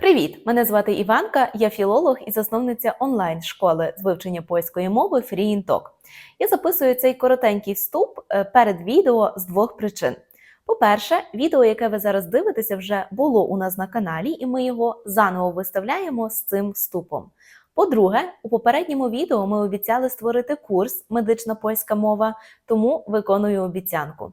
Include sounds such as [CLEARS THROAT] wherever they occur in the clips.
Привіт! Мене звати Іванка, я філолог і засновниця онлайн-школи з вивчення польської мови FreeInTalk. Я записую цей коротенький вступ е, перед відео з двох причин. По-перше, відео, яке ви зараз дивитеся, вже було у нас на каналі, і ми його заново виставляємо з цим вступом. По-друге, у попередньому відео ми обіцяли створити курс Медична польська мова, тому виконую обіцянку.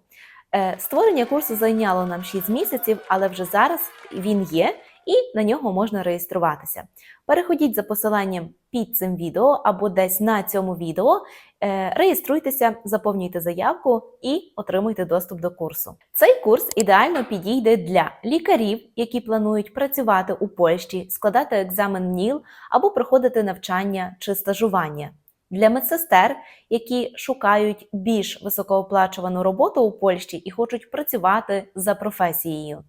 Е, Створення курсу зайняло нам 6 місяців, але вже зараз він є і на нього можна реєструватися. Переходіть за посиланням під цим відео або десь на цьому відео, е, реєструйтеся, заповнюйте заявку і отримуйте доступ до курсу. Цей курс ідеально підійде для лікарів, які планують працювати у Польщі, складати екзамен НІЛ або проходити навчання чи стажування. Для медсестер, які шукають більш високооплачувану роботу у Польщі і хочуть працювати за професією.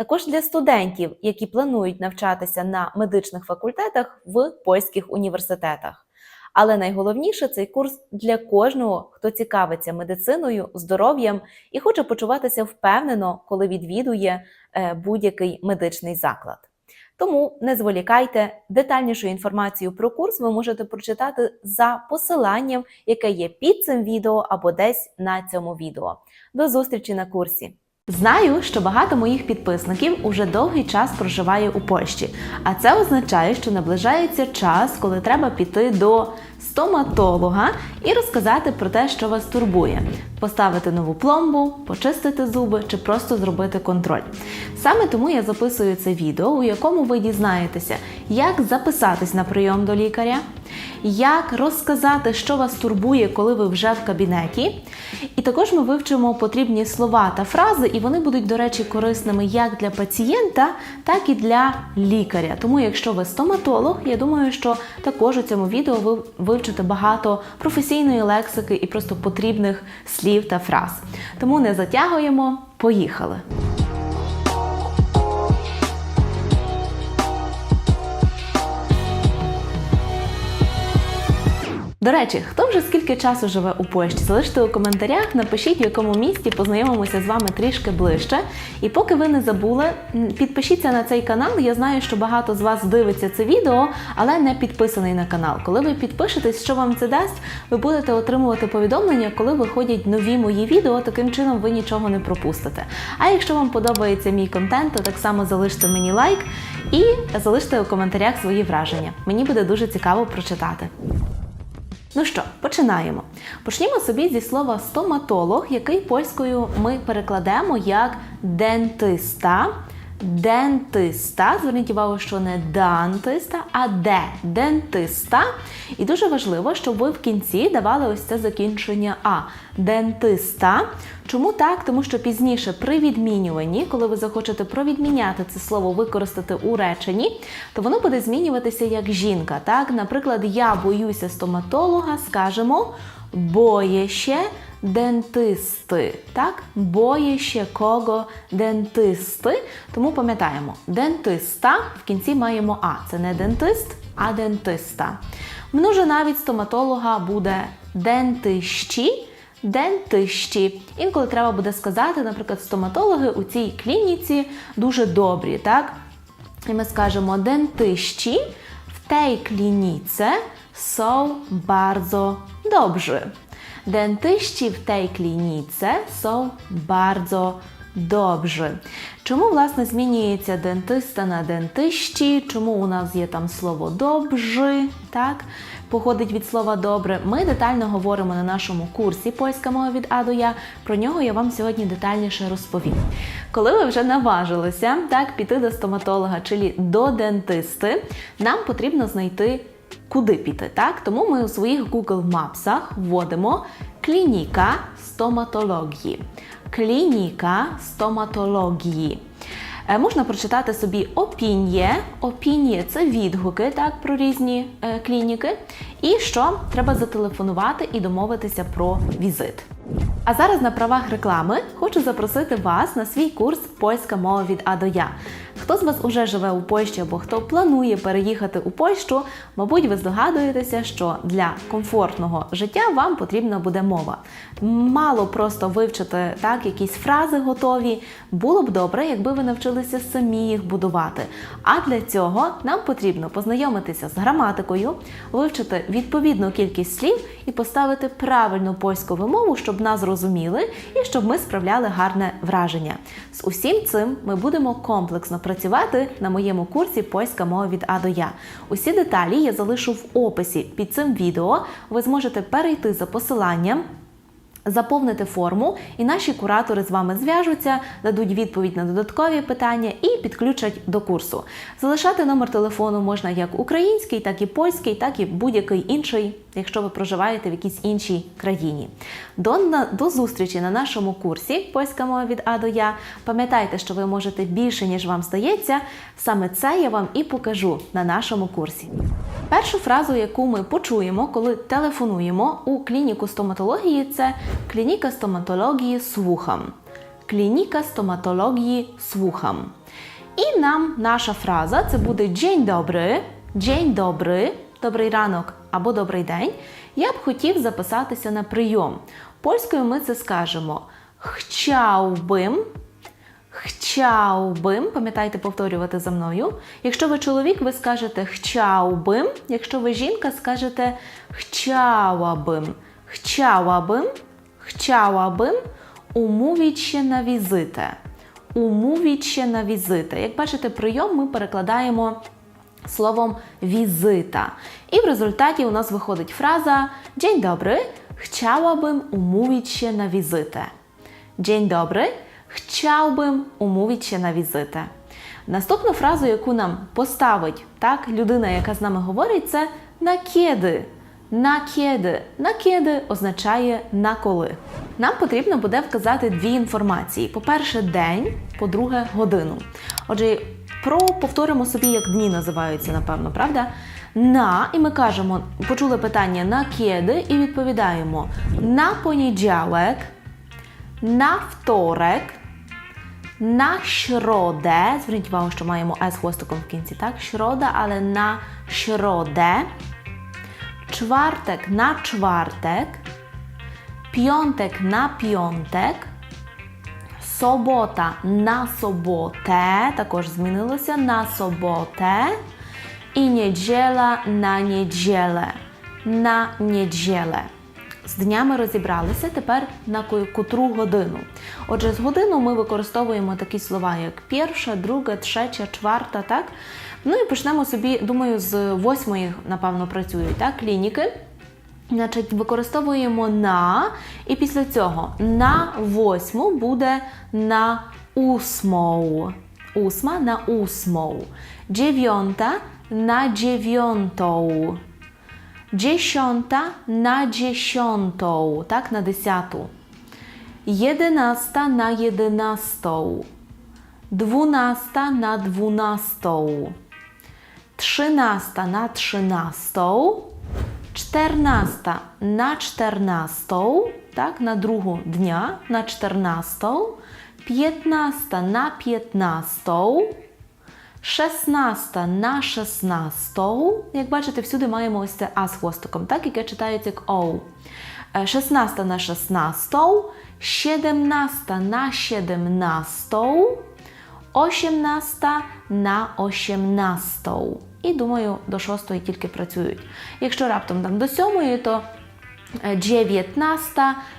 Також для студентів, які планують навчатися на медичних факультетах в польських університетах. Але найголовніше цей курс для кожного, хто цікавиться медициною, здоров'ям і хоче почуватися впевнено, коли відвідує е, будь-який медичний заклад. Тому не зволікайте, детальнішу інформацію про курс ви можете прочитати за посиланням, яке є під цим відео або десь на цьому відео. До зустрічі на курсі! Знаю, що багато моїх підписників уже довгий час проживає у Польщі, а це означає, що наближається час, коли треба піти до стоматолога і розказати про те, що вас турбує: поставити нову пломбу, почистити зуби чи просто зробити контроль. Саме тому я записую це відео, у якому ви дізнаєтеся, як записатись на прийом до лікаря, як розказати, що вас турбує, коли ви вже в кабінеті. І також ми вивчимо потрібні слова та фрази, і вони будуть, до речі, корисними як для пацієнта, так і для лікаря. Тому, якщо ви стоматолог, я думаю, що також у цьому відео ви вивчите багато професійної лексики і просто потрібних слів та фраз. Тому не затягуємо, поїхали! До речі, хто вже скільки часу живе у Польщі? Залиште у коментарях, напишіть, в якому місті познайомимося з вами трішки ближче. І поки ви не забули, підпишіться на цей канал. Я знаю, що багато з вас дивиться це відео, але не підписаний на канал. Коли ви підпишетесь, що вам це дасть, ви будете отримувати повідомлення, коли виходять нові мої відео. Таким чином ви нічого не пропустите. А якщо вам подобається мій контент, то так само залиште мені лайк і залиште у коментарях свої враження. Мені буде дуже цікаво прочитати. Ну що, починаємо. Почнімо собі зі слова стоматолог, який польською ми перекладемо як дентиста. Дентиста, зверніть увагу, що не дантиста, а де дентиста. І дуже важливо, щоб ви в кінці давали ось це закінчення А. Дентиста. Чому так? Тому що пізніше при відмінюванні, коли ви захочете провідміняти це слово використати у реченні, то воно буде змінюватися як жінка. Так, наприклад, я боюся стоматолога, скажемо боє ще дентисти. Так, боє ще кого дентисти. Тому пам'ятаємо, дентиста в кінці маємо А. Це не дентист, а дентиста. Множе навіть стоматолога буде дентищі. Дентищі. Інколи треба буде сказати, наприклад, стоматологи у цій клініці дуже добрі, так? І ми скажемо дентищі в tej klinice są bardzo dobrzy. Дентищі в tej klinice są bardzo dobrzy. Чому, власне, змінюється дентиста на дентищі? Чому у нас є там слово добжи? Так? Походить від слова добре. Ми детально говоримо на нашому курсі Польська мова від А до Я. Про нього я вам сьогодні детальніше розповім. Коли ви вже наважилися так, піти до стоматолога чи до дентисти, нам потрібно знайти куди піти. Так? Тому ми у своїх Google Maps вводимо клініка стоматології. Клініка стоматології. Е, Можна прочитати собі опінє. Опінє це відгуки так, про різні е, клініки. І що треба зателефонувати і домовитися про візит. А зараз на правах реклами хочу запросити вас на свій курс Польська мова від А до Я. Хто з вас уже живе у Польщі або хто планує переїхати у Польщу, мабуть, ви здогадуєтеся, що для комфортного життя вам потрібна буде мова. Мало просто вивчити так якісь фрази готові. Було б добре, якби ви навчилися самі їх будувати. А для цього нам потрібно познайомитися з граматикою, вивчити відповідну кількість слів і поставити правильну польську вимову, щоб нас зрозуміли і щоб ми справляли гарне враження. З усім цим ми будемо комплексно працювати на моєму курсі Польська мова від А до Я. Усі деталі я залишу в описі під цим відео. Ви зможете перейти за посиланням. Заповнити форму, і наші куратори з вами зв'яжуться, дадуть відповідь на додаткові питання і підключать до курсу. Залишати номер телефону можна як український, так і польський, так і будь-який інший, якщо ви проживаєте в якійсь іншій країні. До, до зустрічі на нашому курсі Польська мова від А до Я. Пам'ятайте, що ви можете більше, ніж вам здається. Саме це я вам і покажу на нашому курсі. Першу фразу, яку ми почуємо, коли телефонуємо у клініку стоматології, це клініка стоматології слухам. Клініка стоматології слухам. І нам наша фраза це буде День добрий, День добрий, добрий ранок або добрий день. Я б хотів записатися на прийом. Польською ми це скажемо «Chciałbym», Chciałbym, пам'ятайте повторювати за мною. Якщо ви чоловік, ви скажете chciałbym. Якщо ви жінка, скажете chciałabym umówić się na wizytę. Umówić się na wizytę. Як бачите, прийом ми перекладаємо словом візита. І в результаті у нас виходить фраза Dzień dobry, chciałabym umówić się na wizytę. Dzień dobry, chciałbym umówić się na wizytę. Наступну фразу, яку нам поставить так, людина, яка з нами говорить, це на кеди. На кеди. На кеди означає на коли. Нам потрібно буде вказати дві інформації: по-перше, день, по-друге, годину. Отже, про повторимо собі, як дні називаються, напевно, правда? На, і ми кажемо, почули питання на кеди і відповідаємо на понеділок, на вторик, на środę, зверніть увагу, що маємо S хвостиком в кінці, так? Środa, але на środę, czwartek на czwartek, piątek na piątek, Собота на соботе, також змінилося на соботе. І неділя на неділе. На неділе. З днями розібралися тепер на котру годину. Отже, з годину ми використовуємо такі слова, як перша, друга, третя, чварта, так? Ну і почнемо собі, думаю, з восьмої, напевно, працюють так, клініки. Значить, використовуємо на, і після цього на восьму буде на усмоу. Усма на усмоу. Dziewiąta на dziewiątą. Dziesiąta na dziesiątą, tak, na dziesiątą. Jedenasta na jedenastą. Dwunasta na dwunastą. Trzynasta na trzynastą. Czternasta na czternastą, tak, na drugą dnia, na czternastą. Piętnasta na piętnastą. Шестнаста на шестнасту. Як бачите, всюди маємо ось це А з хвостиком, так, яке читається як Оу. Е, Шестнаста на шестнасту, сідемнаста на сідемнасту, осімнаста на осімнасту. І думаю, до шостої тільки працюють. Якщо раптом там до сьомої, то е, 19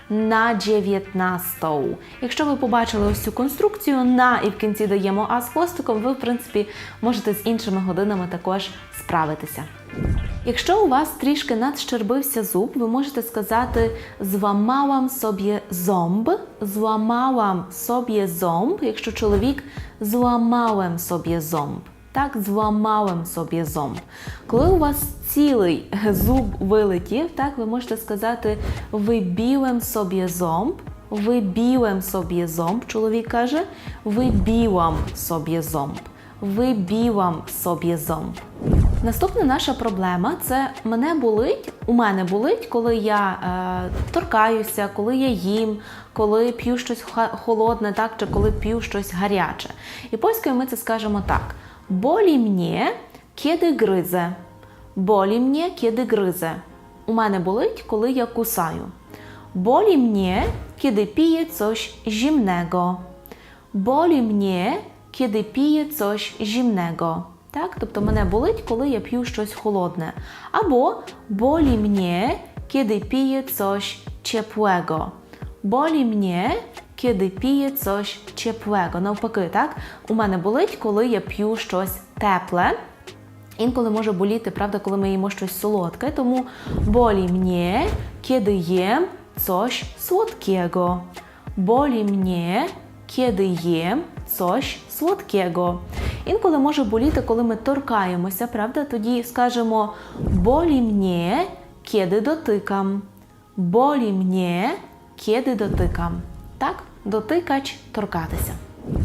на 19. Якщо ви побачили ось цю конструкцію на і в кінці даємо а з хвостиком, ви, в принципі, можете з іншими годинами також справитися. Якщо у вас трішки надщербився зуб, ви можете сказати зламałam собі зомб, зламałam собі зомб, якщо чоловік зламałem собі зомб. Так, зламałem собі зомб. Коли у вас цілий зуб вилетів, так, ви можете сказати вибіłem собі зомб, вибіłem собі зомб, чоловік каже, вибіłam собі зомб, вибіłam собі зомб. Наступна наша проблема це мене болить, у мене болить, коли я е, торкаюся, коли я їм, коли п'ю щось холодне, так, чи коли п'ю щось гаряче. І польською ми це скажемо так: болі мені, kiedy гризе. Болі мені, kiedy гризе. У мене болить, коли я кусаю. Болі мені, kiedy piję coś zimnego. Болі мені, kiedy piję coś zimnego. Так? Тобто мене болить, коли я п'ю щось холодне. Або болі мені, kiedy piję coś ciepłego. Болі мені, kiedy piję coś ciepłego. Навпаки, так? У мене болить, коли я п'ю щось тепле. Інколи може боліти, правда, коли ми їмо щось солодке, тому болі мені, kiedy jem coś słodkiego. Болі мені, kiedy jem coś słodkiego. Інколи може боліти, коли ми торкаємося, правда? Тоді скажемо болі мені, kiedy dotykam. Болі мені, kiedy dotykam. Так? Дотикач торкатися.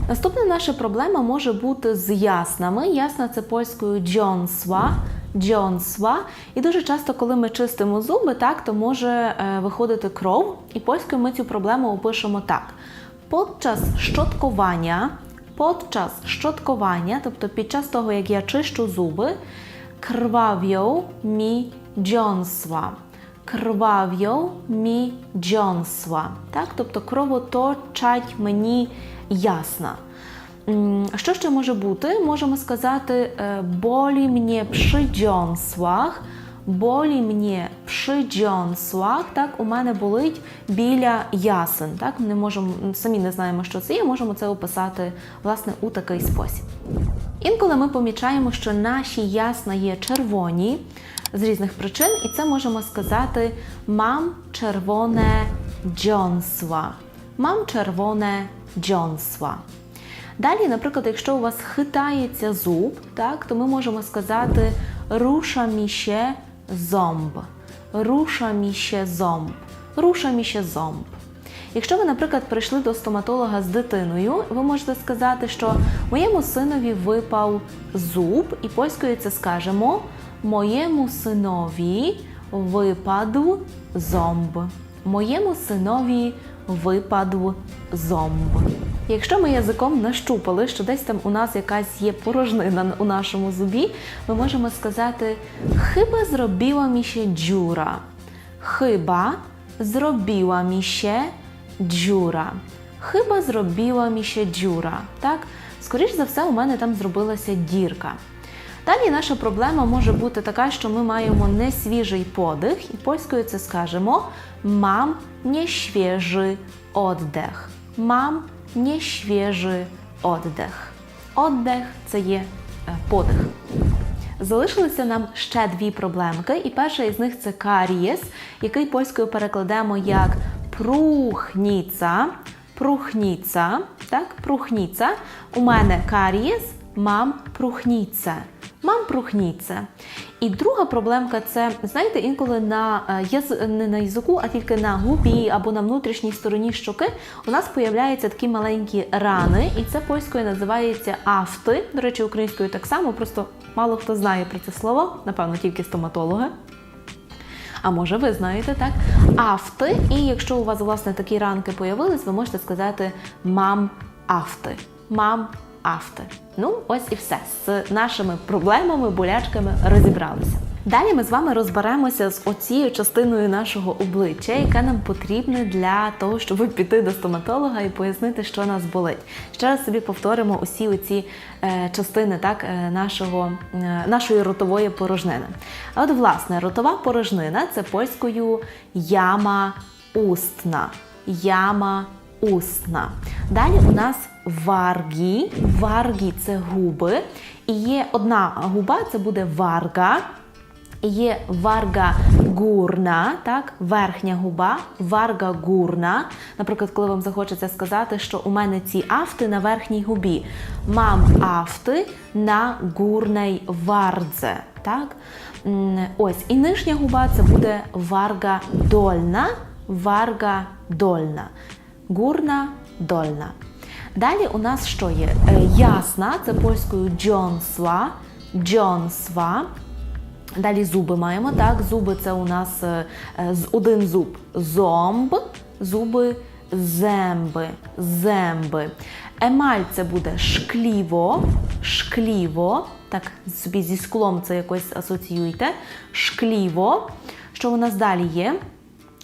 Наступна наша проблема може бути з яснами. Ясна це польською джонсва. Джонсва. І дуже часто, коли ми чистимо зуби, так, то може е, виходити кров. І польською ми цю проблему опишемо так: подчас щоткування, подчас щоткування, тобто під час того, як я чищу зуби, krwawią mi dziąsła. Krwawią mi dziąsła. Так? Тобто кровоточать мені ясна. Що ще може бути? Можемо сказати е, болі мені dziąsłach. Болі мені dziąsłach. Так, у мене болить біля ясен. Так, ми не можемо самі не знаємо, що це є. Можемо це описати власне у такий спосіб. Інколи ми помічаємо, що наші ясна є червоні з різних причин, і це можемо сказати мам червоне дзьонсва. Мам червоне дзьонсва. Далі, наприклад, якщо у вас хитається зуб, так, то ми можемо сказати руша мі ще зомб. Руша мі ще зомб. Руша мі ще зомб. Якщо ви, наприклад, прийшли до стоматолога з дитиною, ви можете сказати, що моєму синові випав зуб, і польською це скажемо моєму синові випадł зомб. Моєму синові випадł зомб. Якщо ми язиком нащупали, що десь там у нас якась є порожнина у нашому зубі, ми можемо сказати Chyba zrobiła mi się dziura. Chyba zrobiła mi się dziura. Chyba zrobiła mi się dziura. Так? Скоріш за все, у мене там зробилася дірка. Далі наша проблема може бути така, що ми маємо несвіжий подих, і польською це скажемо мам nieświeży oddech. Мам nieświeży oddech. Oddech – це є е, подих. Залишилися нам ще дві проблемки, і перша із них це карієс, який польською перекладемо як прухніца. Прухніца, так, прухніца. У мене карієс, мам прухніце. Мам прухніце. І друга проблемка це, знаєте, інколи на е, не на язику, а тільки на губі або на внутрішній стороні щоки у нас появляються такі маленькі рани, і це польською називається афти. До речі, українською так само, просто мало хто знає про це слово, напевно, тільки стоматологи. А може, ви знаєте так? Афти. І якщо у вас власне такі ранки появились, ви можете сказати мам афти. Мам афти. Ну, ось і все. З нашими проблемами, болячками розібралися. Далі ми з вами розберемося з оцією частиною нашого обличчя, яка нам потрібна для того, щоб піти до стоматолога і пояснити, що нас болить. Ще раз собі повторимо усі оці е, частини так, е, нашого, е, нашої ротової порожнини. А от, власне, ротова порожнина це польською яма устна. Яма устна. Далі у нас варгі. Варгі це губи. І є одна губа, це буде варга. Є варга гурна, так, верхня губа, варга гурна. Наприклад, коли вам захочеться сказати, що у мене ці афти на верхній губі. Мам афти на гурній вардзе. Так? Ось, і нижня губа це буде варга дольна, варга дольна. Гурна дольна. Далі у нас що є? Е, Ясна, це польською джонсва, джонсва, Далі зуби маємо. Так, зуби це у нас е, е, один зуб зомб, зуби земби, земби. Емаль це буде шкліво, шкліво. Так, собі зі склом це якось асоціюйте. Шкліво. Що у нас далі є?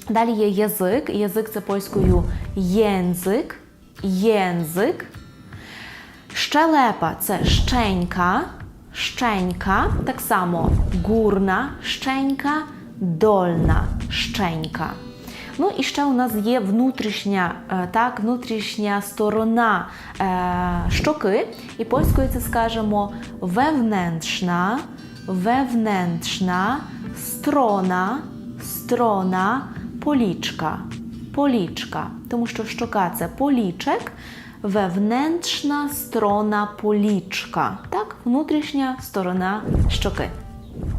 Далі є язик. Язик це польською єнзик, єнзик. Щелепа це щенька, щенька, так само гурна щенька, дольна щенька. Ну і ще у нас є внутрішня, е, так, внутрішня сторона е, щоки, і польською це скажемо wewnętrzna, wewnętrzna strona, strona полічка, полічка, тому що щока це полічек, wewnętrzna strona полічка, так, внутрішня сторона щоки.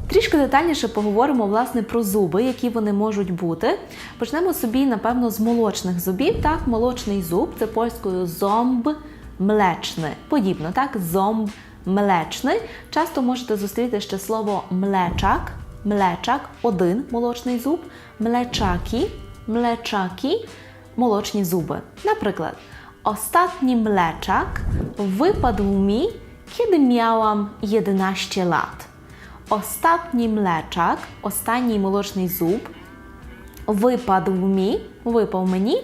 Трішки детальніше поговоримо власне про зуби, які вони можуть бути. Почнемо собі, напевно, з молочних зубів. Так, молочний зуб це польською зомб млечний. Подібно, так, зомб млечний. Часто можете зустріти ще слово млечак, млечак, один молочний зуб, млечаки, mleczaki, молочні зуби. Наприклad, ostatni mleczak wypadł mi, kiedy miałam 11 lat. Ostatni mleczak, останній молочний зуб, випадł mi, випав мені,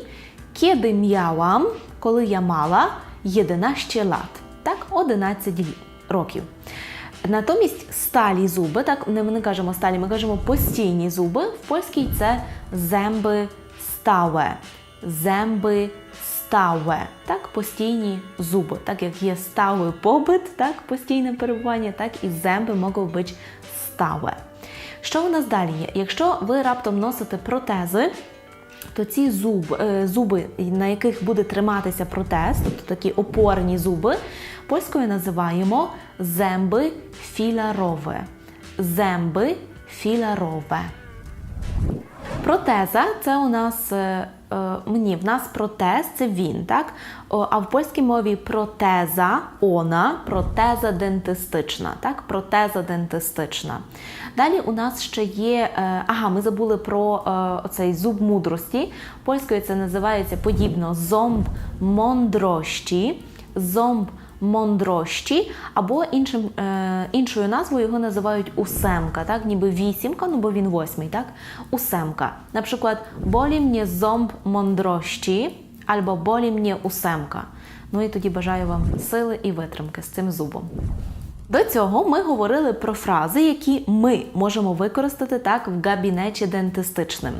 kiedy miałam, коли я мала 11 lat. Так, 11 лі- років. Натомість сталі зуби, так не ми не кажемо сталі, ми кажемо постійні зуби. В польській це земби стałe. Земби стałe. Так, постійні зуби. Так як є сталий побит, так, постійне перебування, так і земби можуть бути стałe. Що у нас далі є? Якщо ви раптом носите протези, то ці зуб, е, зуби, на яких буде триматися протез, тобто такі опорні зуби, польською називаємо земби філярове. Земби філярове. Протеза це у нас е, е, в нас протез це він, так? А в польській мові протеза, она, протеза дентистична, так? Протеза дентистична. Далі у нас ще є, е, ага, ми забули про е, оцей зуб мудрості. Польською це називається подібно зомб мондрощі. Зомб мондрощі, або іншим, е, іншою назвою його називають усемка, так? ніби вісімка, ну бо він восьмий, так? Усемка. Наприклад, болі мені зомб мондрощі, або болі мені усемка. Ну і тоді бажаю вам сили і витримки з цим зубом. До цього ми говорили про фрази, які ми можемо використати так в габінеті дентистичним.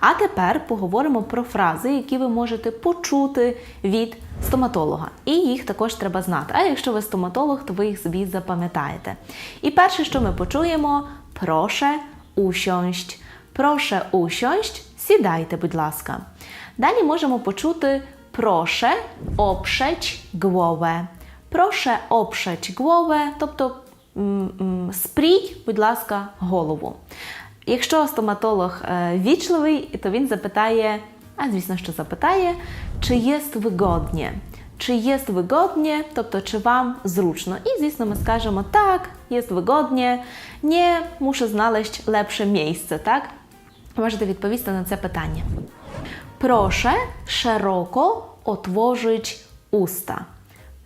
А тепер поговоримо про фрази, які ви можете почути від стоматолога. І їх також треба знати. А якщо ви стоматолог, то ви їх собі запам'ятаєте. І перше, що ми почуємо, проше усьоść. Проше усьоść, сідайте, будь ласка. Далі можемо почути проше опшeć głowę. Proszę oprzeć głowę, тобто спріть, будь ласка, голову. Якщо стоматолог е, вічливий, то він запитає, а звісно, що запитає, чи є вигодні. Чи є вигодні, тобто чи вам зручно. І, звісно, ми скажемо так, є вигодні, ні, muszę znaleźć lepsze miejsce, так? Можете відповісти на це питання. Proszę szeroko otworzyć usta.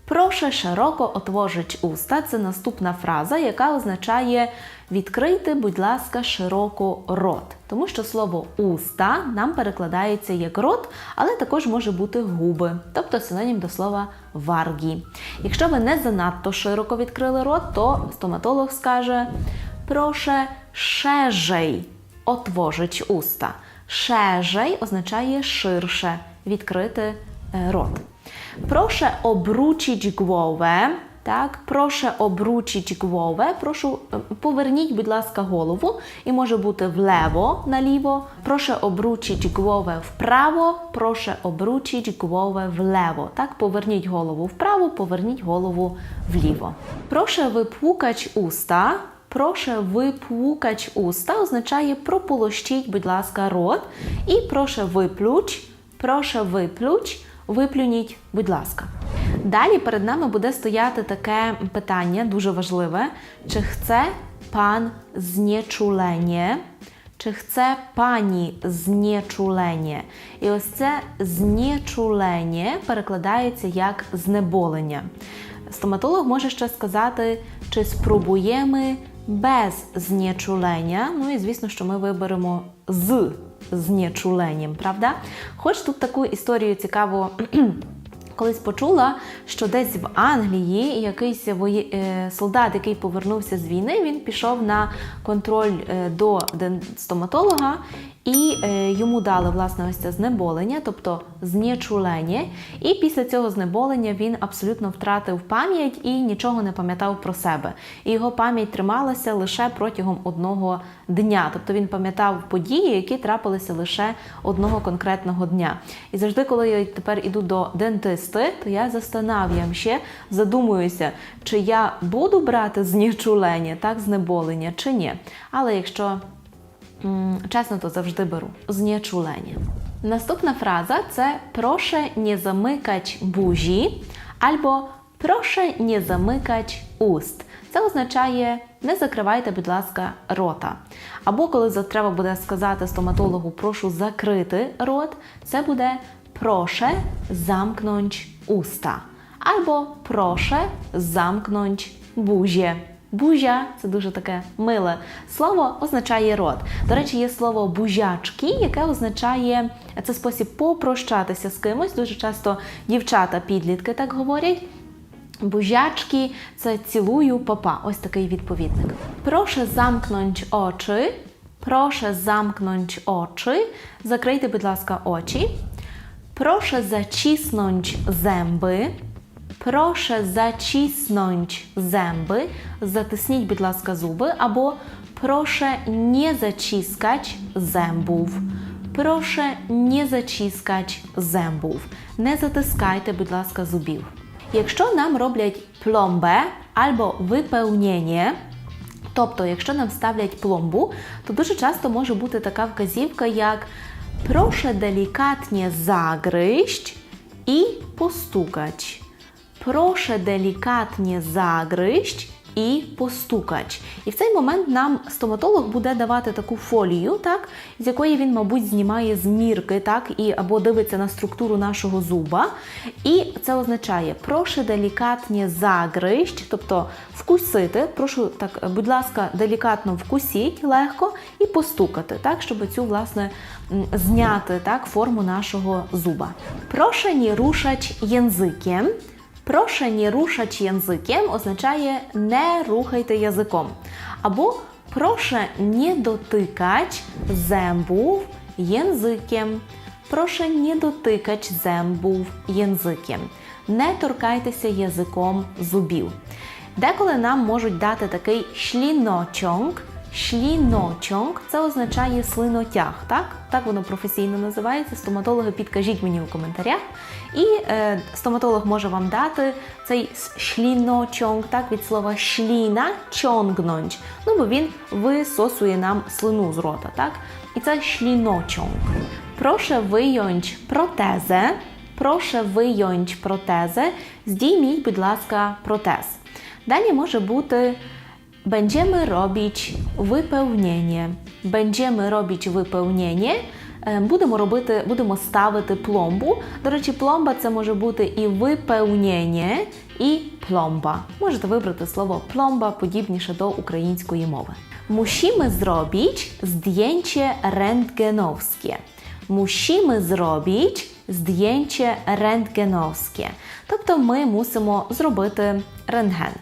Прошу широко отворить уста. Це наступна фраза, яка означає відкрити, будь ласка, широко рот. Тому що слово уста нам перекладається як рот, але також може бути губи, тобто синонім до слова варгі. Якщо ви не занадто широко відкрили рот, то стоматолог скаже проше шежей отворить уста. Шежей означає ширше відкрити е, рот. Proszę obrócić głowę. Так, прошу обручить głowę. Прошу поверніть, будь ласка, голову. І може бути влево, наліво. Прошу обручить głowę вправо. Прошу обручить głowę влево. Так, поверніть голову вправо, поверніть голову вліво. Прошу випукать уста. Прошу випукать уста означає прополощіть, будь ласка, рот. І прошу виплюч. Прошу виплюч. Виплюніть, будь ласка. Далі перед нами буде стояти таке питання, дуже важливе: чи chce pan znieczulenie? Чи chce пані знечулення? І ось це знечулення перекладається як знеболення. Стоматолог може ще сказати, чи спробуємо без знечулення. Ну і звісно, що ми виберемо з знечуленням, правда? Хоч тут таку історію цікаву [CLEARS THROAT] Колись почула, що десь в Англії якийсь е, солдат, який повернувся з війни, він пішов на контроль е, до стоматолога, і е, йому дали власне ось це знеболення, тобто знечулення. І після цього знеболення він абсолютно втратив пам'ять і нічого не пам'ятав про себе. І його пам'ять трималася лише протягом одного дня. Тобто він пам'ятав події, які трапилися лише одного конкретного дня. І завжди, коли я тепер іду до дентисти, то я застанав'ям ще задумуюся, чи я буду брати знічулення, так, знеболення, чи ні. Але якщо чесно, то завжди беру знічулення. Наступна фраза це проше не замикать бужі або проше не замикать уст. Це означає не закривайте, будь ласка, рота. Або коли треба буде сказати стоматологу прошу закрити рот, це буде проше замкнąć уста. Або проше замкнąć buzię. Бужя це дуже таке миле слово, означає рот. До речі, є слово бужачки, яке означає це спосіб попрощатися з кимось. Дуже часто дівчата, підлітки так говорять. Бужачки це цілую папа. Ось такий відповідник. Прошу замкнуть очі. Прошу замкнуть очі. Закрийте, будь ласка, очі. Proszę zacisnąć zęby. Proszę zacisnąć zęby. Затисніть, будь ласка, зуби. Або proszę nie zaciskać zębów. Proszę nie zaciskać zębów. Не затискайте, будь ласка, зубів. Якщо нам роблять пломбе або виповнення, Тобто, якщо нам ставлять пломбу, то дуже часто може бути така вказівка, як proszę delikatnie zagryźć i postukać. Proszę delikatnie zagryźć і постукач. І в цей момент нам стоматолог буде давати таку фолію, так, з якої він, мабуть, знімає змірки, так, і або дивиться на структуру нашого зуба. І це означає прошу делікатні загрищ, тобто вкусити. Прошу так, будь ласка, делікатно вкусіть легко і постукати, так, щоб цю власне зняти так, форму нашого зуба. Прошу не рушать язиком. Proszę nie ruszać означає не рухайте язиком. Або proszę nie dotykać zębów językiem. Proszę nie dotykać zębów językiem. Не торкайтеся язиком зубів. Деколи нам можуть дати такий шліночонг. Шліночонг це означає слинотяг, так? Так воно професійно називається. Стоматологи підкажіть мені у коментарях. І е, стоматолог може вам дати цей шліночонг, так, від слова шліна чонгнонч. Ну, бо він висосує нам слину з рота, так? І це шліночонг. Proszę wyjąć protezę. Proszę wyjąć protezę. Zdejmij, будь ласка, протез. Далі може бути Będziemy robić wypełnienie. Będziemy robić. Е, Будемо робити, будемо ставити пломбу. До речі, пломба це може бути і виповнення, і пломба. Можете вибрати слово пломба подібніше до української мови. Musimy zrobić zdjęcie rentgenowskie. Musimy zrobić zdjęcie rentgenowskie. Тобто ми мусимо зробити рентген.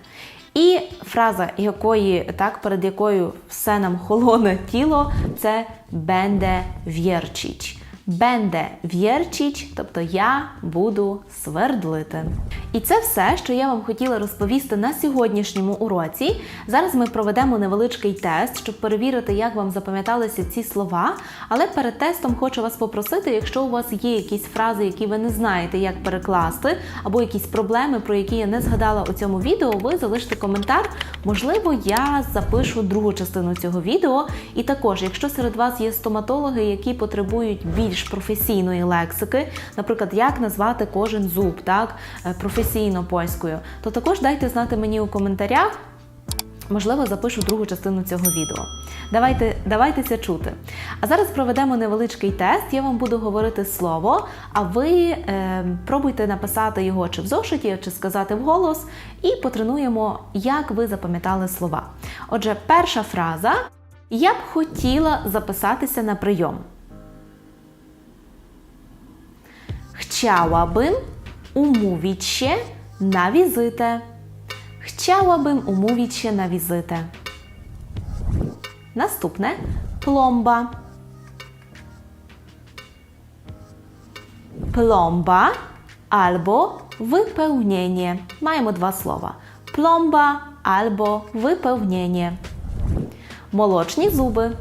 І фраза, якої так перед якою все нам [LAUGHS] холоне тіло, це бенде в'єрчіч. Бенде в'єрчіч, тобто я буду свердлити. І це все, що я вам хотіла розповісти на сьогоднішньому уроці. Зараз ми проведемо невеличкий тест, щоб перевірити, як вам запам'яталися ці слова. Але перед тестом хочу вас попросити, якщо у вас є якісь фрази, які ви не знаєте, як перекласти, або якісь проблеми, про які я не згадала у цьому відео, ви залиште коментар. Можливо, я запишу другу частину цього відео. І також, якщо серед вас є стоматологи, які потребують більш професійної лексики, наприклад, як назвати кожен зуб, так, е, професійно польською, то також дайте знати мені у коментарях. можливо, запишу другу частину цього відео. Давайте, давайтеся чути. А зараз проведемо невеличкий тест. Я вам буду говорити слово, а ви е, пробуйте написати його чи в зошиті, чи сказати вголос, і потренуємо, як ви запам'ятали слова. Отже, перша фраза. Я б хотіла записатися на прийом. Chciałabym umówić się na wizytę. Chciałabym umówić się na wizytę. Наступне пломба. Plomba albo wypełnienie. Маємо два слова: пломба albo wypełnienie. Молочні зуби.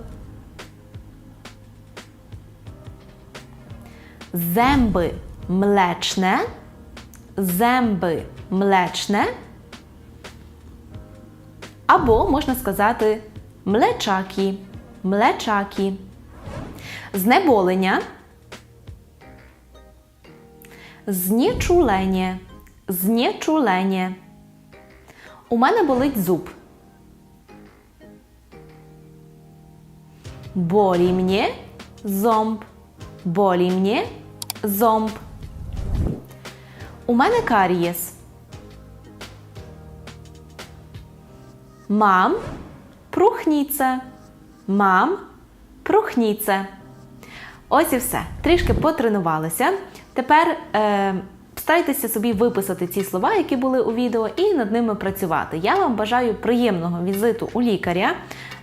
Zęby Mleczne. Zęby mleczne. Або можна сказати млечаки. Млечаки. Знеболення. Знічулення. Знічулення. У мене болить зуб. Boli mnie ząb. Boli mnie ząb. У мене карієс. Мам прухніце. Мам прухніце. Ось і все. Трішки потренувалися. Тепер е, старайтеся собі виписати ці слова, які були у відео, і над ними працювати. Я вам бажаю приємного візиту у лікаря.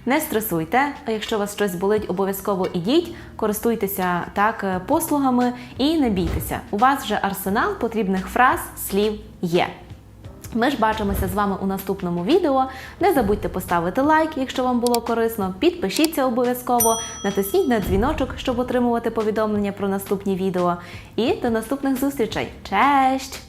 Не стресуйте, а якщо вас щось болить, обов'язково ідіть, користуйтеся так е, послугами і не бійтеся. У вас вже арсенал потрібних фраз, слів є. Ми ж бачимося з вами у наступному відео. Не забудьте поставити лайк, якщо вам було корисно. Підпишіться обов'язково, натисніть на дзвіночок, щоб отримувати повідомлення про наступні відео. І до наступних зустрічей. Честь!